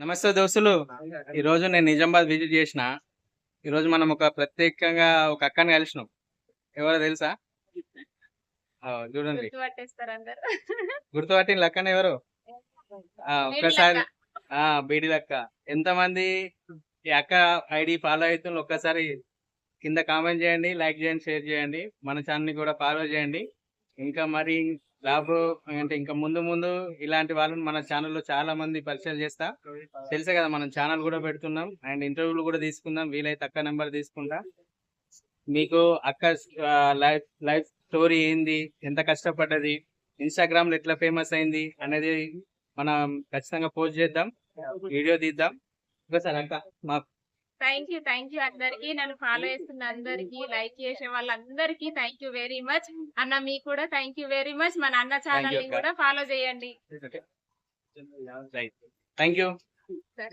నమస్తే దోస్తులు. ఈ రోజు నేను నిజామాబాద్ విజిట్ చేసిన. ఈ రోజు మనం ఒక ప్రత్యేకంగా ఒక అక్కని కలిసినాం. ఎవరో తెలుసా? చూడండి. గుర్తుపట్టిన లక్కన ఎవరు? ఆ, ఒక్కసారి ఆ బీడి లక్క. ఎంతమంది ఈ అక్క ఐడి ఫాలో అవుతుంది ఒక్కసారి కింద కామెంట్ చేయండి లైక్ చేయండి షేర్ చేయండి. మన ఛానల్ కూడా ఫాలో చేయండి. ఇంకా మరి రాబో అంటే ఇంకా ముందు ముందు ఇలాంటి వాళ్ళని మన ఛానల్లో చాలా మంది పరిచయం చేస్తా. తెలుసే కదా మనం ఛానల్ కూడా పెడుతున్నాం. అండ్ ఇంటర్వ్యూలు కూడా తీసుకుందాం. వీలైతే అక్క నెంబర్ తీసుకుంటా. మీకు అక్క లైఫ్ లైఫ్ స్టోరీ ఏంది ఎంత కష్టపడ్డది ఇన్స్టాగ్రామ్లో ఎట్లా ఫేమస్ అయింది అనేది మనం ఖచ్చితంగా పోస్ట్ చేద్దాం. వీడియో తీద్దాం. ఒకసారి అక్క. మా థ్యాంక్ యూ థ్యాంక్ యూ అందరికి. నన్ను ఫాలో చేస్తున్న అందరికి లైక్ చేసే వాళ్ళందరికీ థ్యాంక్ యూ వెరీ మచ్ అన్న మీకు కూడా థ్యాంక్ యూ వెరీ మచ్ మన అన్న ఛానల్ని. కూడా ఫాలో చేయండి. థ్యాంక్ యూ సరే.